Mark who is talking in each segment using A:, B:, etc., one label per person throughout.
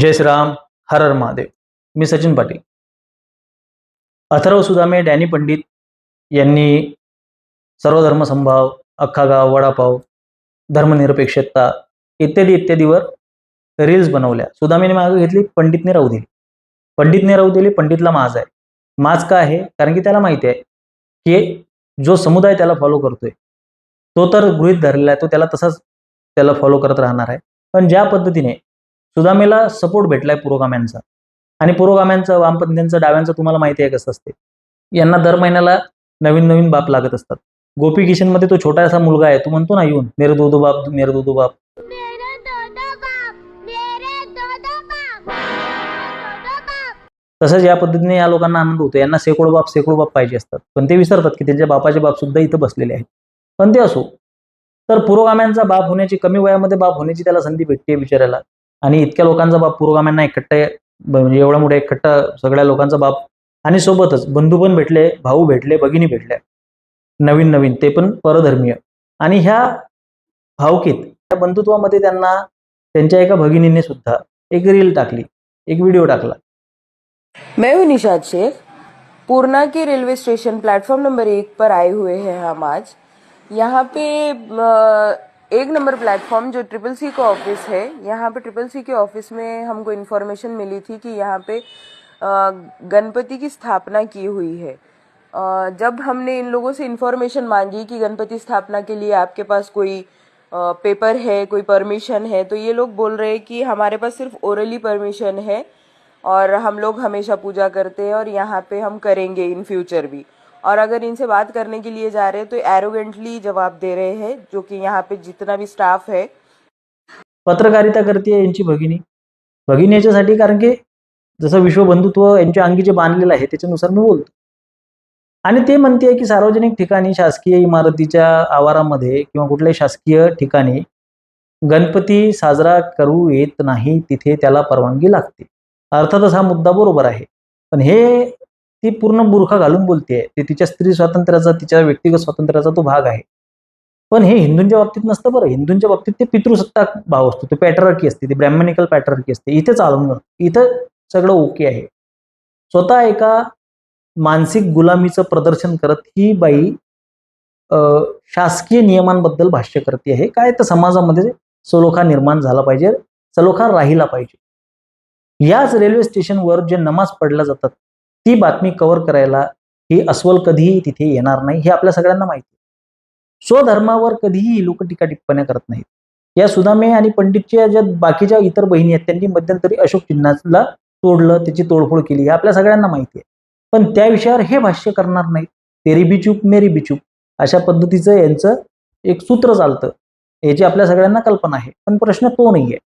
A: जय श्रीराम हर हर महादेव. मी सचिन पाटील. अथर्व सुदामे डॅनी पंडित यांनी सर्वधर्मसंभाव अख्खा गाव वडापाव धर्मनिरपेक्षता इत्यादी इत्यादीवर रील्स बनवल्या. सुदामेने मागं घेतली पंडितने राहू दिली. पंडितने राहू दिली पंडितला माज आहे. माज का आहे? कारण की त्याला माहिती आहे की जो समुदाय त्याला फॉलो करतोय तो तर गृहित धरलेला आहे तो त्याला तसाच त्याला फॉलो करत राहणार आहे. पण ज्या पद्धतीने सुदामेला सपोर्ट भेटलाय पुरोगाम्यांचा. आणि पुरोगाम्यांचं वामपंथींचं डाव्यांचं तुम्हाला माहिती आहे कसं असते. यांना दर महिन्याला नवीन नवीन बाप लागत असतात. गोपी किशनमध्ये तो छोटासा मुलगा आहे तो म्हणतो ना येऊन मेरे दो दो बाप मेरे बाप
B: दो दो बाप.
A: तसंच या पद्धतीने या लोकांना आनंद होतो. यांना शेकडो बाप शेकडो बाप पाहिजे असतात. पण ते विसरतात की त्यांच्या बापाचे बाप सुद्धा इथं बसलेले आहेत. पण ते असो. तर पुरोगाम्यांचा बाप होण्याची कमी वयामध्ये बाप होण्याची त्याला संधी भेटते बिचारायला आणि इतक्या लोकांचा बाप पुरोगाम्यांना एकट्टा म्हणजे एवढा मोठा एकट्टा सगळ्या लोकांचा बाप आणि सोबतच बंधू पण भेटले भाऊ भेटले भगिनी भेटल्या. नवीन नवीन ते पण परधर्मीय. आणि ह्या भावकीत त्या बंधुत्वामध्ये त्यांना त्यांच्या एका भगिनीने सुद्धा एक रील टाकली एक व्हिडिओ टाकला.
C: मैं हूं निशाद शेख। पूर्णा के रेलवे स्टेशन प्लेटफॉर्म नंबर एक पर आए हुए हैं हम आज। यहाँ पे एक नंबर प्लेटफॉर्म जो ट्रिपल सी का ऑफ़िस है, यहाँ पे ट्रिपल सी के ऑफ़िस में हमको इन्फॉर्मेशन मिली थी कि यहाँ पे गणपति की स्थापना की हुई है। जब हमने इन लोगों से इन्फॉर्मेशन मांगी कि गणपति स्थापना के लिए आपके पास कोई पेपर है, कोई परमिशन है तो ये लोग बोल रहे हैं कि हमारे पास सिर्फ़ ओरली परमिशन है और हम लोग हमेशा पूजा करते हैं और यहाँ पे हम करेंगे इन फ्यूचर भी। और अगर इनसे बात करने के लिए जा रहे हैं तो एरोगेंटली जवाब दे रहे हैं जो कि यहाँ पे जितना भी स्टाफ है।
A: पत्रकारिता करते यांची भगिनी। भगिनी याच्यासाठी कारण की जसं विश्वबंधुत्व यांच्या अंगी जे बांधलेलं आहे त्याच्यानुसार मी बोलतो. आणि ते म्हणते की सार्वजनिक ठिकाणी शासकीय इमारतीच्या आवारामध्ये किंवा कुठल्याही शासकीय ठिकाणी गणपती साजरा करू येत नाही तिथे त्याला परवानगी लागते. अर्थातच हा मुद्दा बरोबर आहे. पण हे ती पूर्ण बुरखा घालून बोलते ते तिच्या स्त्री स्वातंत्र्याचा तिच्या व्यक्तिगत स्वातंत्र्याचा तो भाग आहे. पण हे हिंदूंच्या बाबतीत नसतं बरं. हिंदूंच्या बाबतीत ते पितृसत्ताक भाव असतो. ते पॅटरकी असते. ती ब्रॅह्मनिकल पॅटरकी असते. इथे चालवणं इथं सगळं ओके आहे. स्वतः एका मानसिक गुलामीचं प्रदर्शन करत ही बाई अं, शासकीय नियमांबद्दल भाष्य करते आहे. काय तर समाजामध्ये सलोखा निर्माण झाला पाहिजे. सलोखा राहिला पाहिजे. याच रेल्वे स्टेशनवर जे नमाज पडल्या जातात ती बातमी कव्हर करायला ही अस्वल कधीही तिथे येणार नाही हे आपल्या सगळ्यांना माहिती आहे. स्वधर्मावर कधीही लोक टीका टिप्पण्या करत नाहीत. या सुदामे आणि पंडितच्या ज्या बाकीच्या इतर बहिणी आहेत त्यांनी मध्यंतरी अशोक चिन्हाला तोडलं त्याची तोडफोड केली हे आपल्या सगळ्यांना माहिती आहे. पण त्या विषयावर हे भाष्य करणार नाहीत. तेरी बी चूप मेरी बी चूप अशा पद्धतीचं यांचं एक सूत्र चालतं. याची आपल्या सगळ्यांना कल्पना आहे. पण प्रश्न तो नाही आहे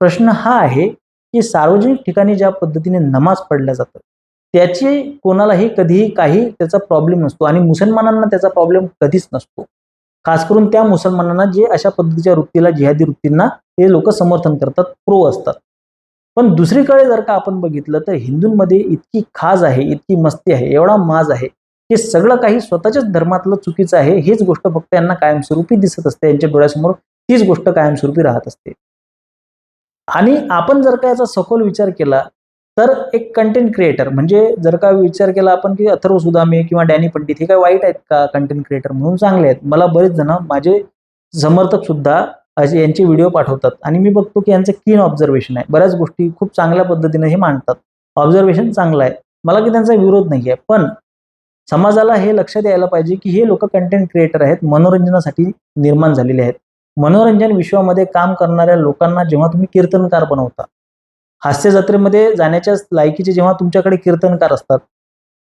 A: प्रश्न हा आहे की सार्वजनिक ठिकाणी ज्या पद्धतीने नमाज पडल्या जातं त्याची कोणालाही कधीही काही त्याचा प्रॉब्लेम नसतो आणि मुसलमानांना त्याचा प्रॉब्लेम कधीच नसतो. खास करून त्या मुसलमानांना जे अशा पद्धतीच्या वृत्तीला जिहादी वृत्तींना हे लोक समर्थन करतात प्रो असतात. पण दुसरीकडे जर का आपण बघितलं तर हिंदूंमध्ये इतकी खाज आहे इतकी मस्ती आहे एवढा माज आहे की सगळं काही स्वतःच्याच धर्मातलं चुकीचं आहे हीच गोष्ट फक्त यांना कायमस्वरूपी दिसत असते यांच्या डोळ्यासमोर तीच गोष्ट कायमस्वरूपी राहत असते. आणि आपण जर का याचा सखोल विचार केला तर एक कंटेंट क्रिएटर म्हणजे जर का विचार केला आपण की अथर्व सुदामे किंवा डॅनी पंडित हे काय वाईट आहेत का कंटेंट क्रिएटर म्हणून चांगले आहेत? मला बरेच जण माझे समर्थक सुद्धा असे यांचे व्हिडिओ पाठवतात. आणि मी बघतो की यांचं कीन ऑब्झर्वेशन आहे. बऱ्याच गोष्टी खूप चांगल्या पद्धतीने हे मांडतात. ऑब्झर्वेशन चांगलं आहे. मला की त्यांचा विरोध नाही आहे. पण समाजाला हे लक्षात यायला पाहिजे की हे लोक कंटेंट क्रिएटर आहेत मनोरंजनासाठी निर्माण झालेले आहेत. मनोरंजन विश्वामध्ये काम करणाऱ्या लोकांना जेव्हा तुम्ही कीर्तनकार बनवता हास्य जत्रेमध्ये जाण्याच्या लायकीचे जेव्हा तुमच्याकडे कीर्तनकार असतात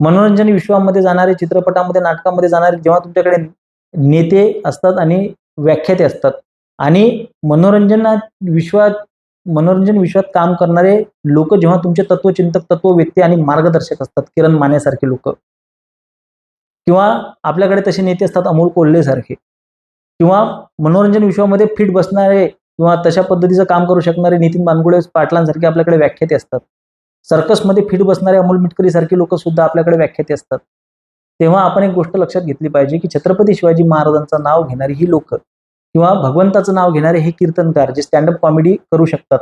A: मनोरंजन विश्वामध्ये जाणारे चित्रपटामध्ये नाटकामध्ये जाणारे जेव्हा तुमच्याकडे नेते असतात आणि व्याख्याते असतात आणि मनोरंजन विश्वात मनोरंजन विश्वात काम करणारे लोक जेव्हा तुमचे तत्वचिंतक तत्व व्यक्ती आणि मार्गदर्शक असतात किरण मानेसारखे लोक किंवा आपल्याकडे तसे नेते असतात अमोल कोल्हे सारखे किंवा मनोरंजन विश्वामध्ये फिट बसणारे किंवा तशा पद्धतीचं काम करू शकणारे नितीन बानगुडे पाटलांसारखे आपल्याकडे व्याख्याते असतात. सर्कसमध्ये फिट बसणारे अमोल मिटकरी सारखे लोक सुद्धा आपल्याकडे व्याख्याते असतात. तेव्हा आपण एक गोष्ट लक्षात घेतली पाहिजे की छत्रपती शिवाजी महाराजांचं नाव घेणारी ही लोक किंवा भगवंताचं नाव घेणारे हे कीर्तनकार जे स्टँडअप कॉमेडी करू शकतात.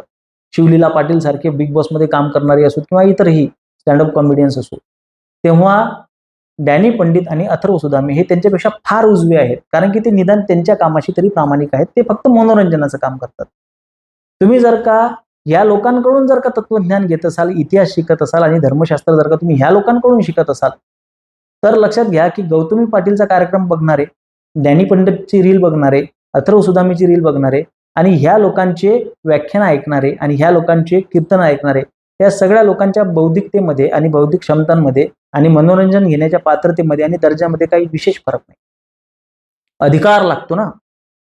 A: शिवलीला पाटील सारखे बिग बॉसमध्ये काम करणारे असो किंवा इतरही स्टँडअप कॉमेडियन्स असो. तेव्हा डॅनी पंडित आणि अथर्व सुदामी हे त्यांच्यापेक्षा फार उजवे आहेत. कारण की ते निदान त्यांच्या कामाशी तरी प्रामाणिक आहेत. ते फक्त मनोरंजनाचं काम करतात. तुम्ही जर का या लोकांकडून जर का तत्वज्ञान घेत असाल इतिहास शिकत असाल आणि धर्मशास्त्र जर का तुम्ही ह्या लोकांकडून शिकत असाल तर लक्षात घ्या की गौतमी पाटीलचा कार्यक्रम बघणारे डॅनी पंडितची रील बघणारे अथर्व सुदामीची रील बघणारे आणि ह्या लोकांचे व्याख्यान ऐकणारे आणि ह्या लोकांचे कीर्तन ऐकणारे या सगळ्या लोकांच्या बौद्धिकतेमध्ये आणि बौद्धिक क्षमतांमध्ये आणि मनोरंजन घेण्याच्या पात्रतेमध्ये आणि दर्जामध्ये काही विशेष फरक नाही. अधिकार लागतो ना.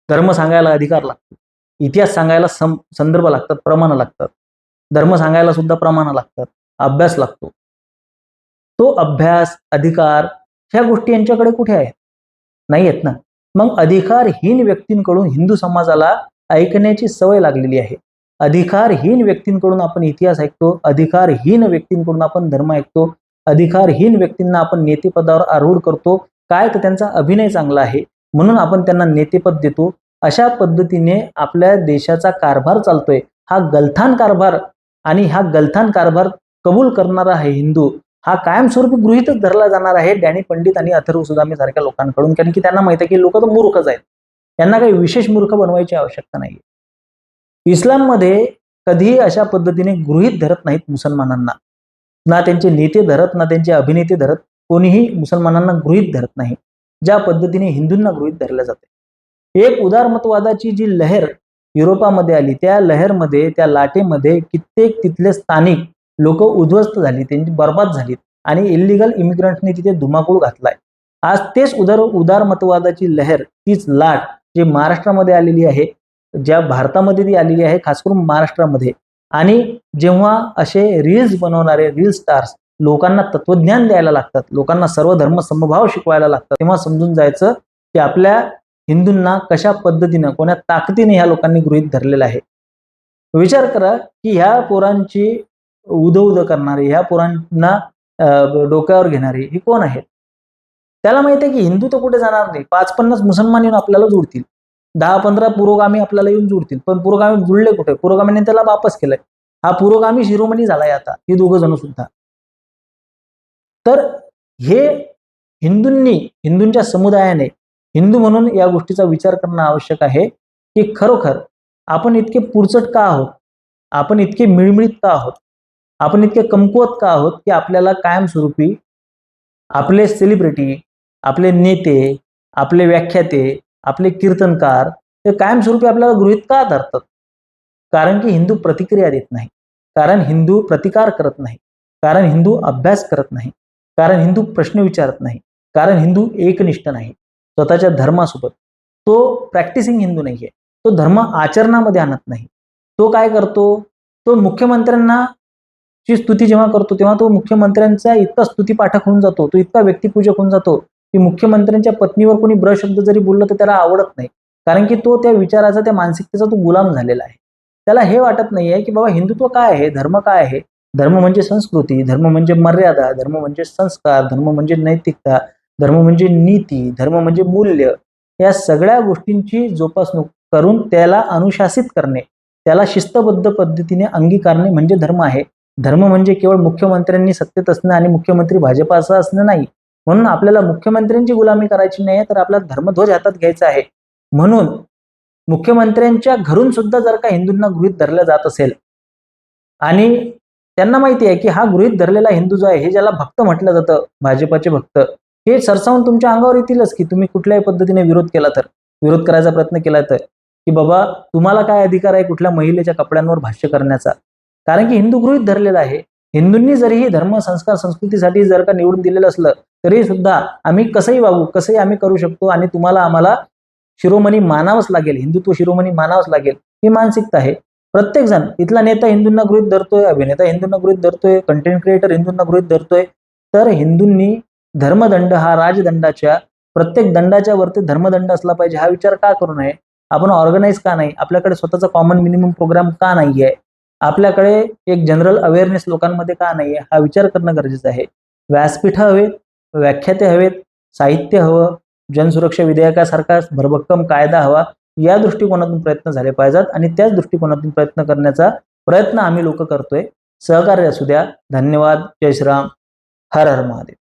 A: धर्म सांगायला अधिकार लागतो. इतिहास सांगायला सं संदर्भ लागतात प्रमाण लागतात. धर्म सांगायला सुद्धा प्रमाण लागतात. अभ्यास लागतो. तो अभ्यास अधिकार ह्या गोष्टी यांच्याकडे कुठे आहेत? नाही आहेत ना. मग अधिकारहीन व्यक्तींकडून हिंदू समाजाला ऐकण्याची सवय लागलेली आहे. अधिकारहीन व्यक्तींकडून आपण इतिहास ऐकतो अधिकारहीन व्यक्तींकडून आपण धर्म ऐकतो अधिकारहीन व्यक्तींना आपण नेतेपदावर आरूढ करतो. काय? तर त्यांचा अभिनय चांगला आहे. म्हणून आपण त्यांना नेतेपद देतो. अशा पद्धतीने आपल्या देशाचा कारभार चालतोय. हा गलथान कारभार आणि हा गलथान कारभार कबूल करणारा आहे हिंदू. हा कायमस्वरूपी गृहीतच धरला जाणार आहे डॅनी पंडित आणि अथर्व सुदामे सारख्या लोकांकडून. कारण की त्यांना माहिती आहे की लोक तर मूर्खच आहेत. त्यांना काही विशेष मूर्ख बनवायची आवश्यकता नाही इस्लाममध्ये कधीही अशा पद्धतीने गृहीत धरत नाहीत मुसलमानांना. ना त्यांचे नेते धरत ना त्यांचे अभिनेते धरत कोणीही मुसलमानांना गृहीत धरत नाही. ज्या पद्धतीने हिंदूंना गृहीत धरलं जाते एक उदारमतवादाची जी लहर युरोपामध्ये आली त्या लहरमध्ये त्या लाटेमध्ये कित्येक तिथले स्थानिक लोक उद्ध्वस्त झाली त्यांची बर्बाद झालीत आणि इलिगल इमिग्रंटनी तिथे धुमाकूळ घातलाय. आज तेच उदार उदारमतवादाची लहर तीच लाट जी महाराष्ट्रामध्ये आलेली आहे ज्या भारतामध्ये ती आलेली आहे खास करून महाराष्ट्रामध्ये. आणि जेव्हा असे रील्स बनवणारे रील स्टार्स लोकांना तत्वज्ञान द्यायला लागतात लोकांना सर्व धर्म समभाव शिकवायला लागतात तेव्हा समजून जायचं की आपल्या हिंदूंना कशा पद्धतीनं कोण्या ताकदीने ह्या लोकांनी गृहीत धरलेलं आहे. विचार करा की ह्या पोरांची उद उद करणारे ह्या पोरांना डोक्यावर घेणारे हे कोण आहेत? त्याला माहिती आहे की हिंदू तर कुठे जाणार नाही. पाच पन्नास मुसलमान येऊन आपल्याला जोडतील दहा पंधरा पुरोगामी आपल्याला येऊन जुळतील पण पुरोगामी जुळले कुठे? पुरोगामीने त्याला वापस केलंय. हा पुरोगामी शिरोमणी झालाय आता हे दोघं जण सुद्धा. तर हे हिंदूंनी हिंदूंच्या समुदायाने हिंदू म्हणून या गोष्टीचा विचार करणं आवश्यक आहे की खरोखर आपण इतके पुरचट का आहोत? आपण इतके मिळमिळीत का आहोत? आपण इतके कमकुवत का आहोत की आपल्याला कायमस्वरूपी आपले सेलिब्रिटी आपले नेते आपले व्याख्याते आपले कीर्तनकार ते कायमस्वरूपी आपल्याला गृहित का धरतात? कारण की हिंदू प्रतिक्रिया देत नाही. कारण हिंदू प्रतिकार करत नाही. कारण हिंदू अभ्यास करत नाही. कारण हिंदू प्रश्न विचारत नाही. कारण हिंदू एकनिष्ठ नाही. स्वतःच्या धर्मासोबत. तो प्रॅक्टिसिंग हिंदू नाहीये. तो धर्म आचरणामध्ये आणत नाही. तो काय करतो? तो मुख्यमंत्र्यांना ची स्तुती जेव्हा करतो तेव्हा तो मुख्यमंत्र्यांचा इतका स्तुतीपाठक होऊन जातो. तो इतका व्यक्तिपूजक होऊन जातो. की मुख्यमंत्र्यांच्या पत्नीवर कोणी ब्र शब्द जरी बोललं तर त्याला आवडत नाही. कारण की तो त्या विचाराचा त्या मानसिकतेचा तो गुलाम झालेला आहे. त्याला हे वाटत नाही आहे की बाबा हिंदुत्व काय आहे? धर्म काय आहे? धर्म म्हणजे संस्कृती धर्म म्हणजे मर्यादा धर्म म्हणजे संस्कार धर्म म्हणजे नैतिकता धर्म म्हणजे नीती धर्म म्हणजे मूल्य या सगळ्या गोष्टींची जोपासणूक करून त्याला अनुशासित करणे त्याला शिस्तबद्ध पद्धतीने अंगीकारणे म्हणजे धर्म आहे. धर्म म्हणजे केवळ मुख्यमंत्र्यांनी सत्तेत असणं आणि मुख्यमंत्री भाजपाचं असणं नाही. म्हणून आपल्याला मुख्यमंत्र्यांची गुलामी करायची नाही तर आपला धर्मध्वज हातात घ्यायचा आहे. म्हणून मुख्यमंत्र्यांच्या घरून सुद्धा जर का हिंदूंना गृहित धरलं जात असेल आणि त्यांना माहिती आहे की हा गृहित धरलेला हिंदू जो आहे हे ज्याला भक्त म्हटलं जातं भाजपाचे भक्त हे सरसावून तुमच्या अंगावर येतीलच की तुम्ही कुठल्याही पद्धतीने विरोध केला तर विरोध करायचा प्रयत्न केला तर की बाबा तुम्हाला काय अधिकार आहे कुठल्या महिलेच्या कपड्यांवर भाष्य करण्याचा? कारण की हिंदू गृहित धरलेला आहे हिंदूंनी जरीही धर्म संस्कार संस्कृतीसाठी जर का निवडून दिलेलं असलं तरी सुद्धा आम्ही कसंही वागू कसंही आम्ही करू शकतो आणि तुम्हाला आम्हाला शिरोमणी मानावंच लागेल हिंदुत्व शिरोमणी मानावंच लागेल ही मानसिकता आहे. प्रत्येक जण इथला नेता हिंदूंना गृहित धरतोय अभिनेता हिंदूंना गृहित धरतोय कंटेंट क्रिएटर हिंदूंना गृहीत धरतोय तर हिंदूंनी धर्मदंड हा राजदंडाच्या प्रत्येक दंडाच्या वरती धर्मदंड असला पाहिजे हा विचार का करू नये? आपण ऑर्गनाईज का नाही? आपल्याकडे स्वतःचा कॉमन मिनिमम प्रोग्राम का नाही आहे आपल्याकडे एक जनरल अवेअरनेस लोकांमध्ये का नाही आहे हा विचार करणं गरजेचं आहे. व्यासपीठ हवेत व्याख्याते हवेत साहित्य हवं जनसुरक्षा विधेयकासारखा भरभक्कम कायदा हवा या दृष्टिकोनातून प्रयत्न झाले पाहिजेत आणि त्याच दृष्टिकोनातून प्रयत्न करण्याचा प्रयत्न आम्ही लोक करतोय. सहकार्य असू द्या. धन्यवाद. जय श्रीराम. हर हर महादेव.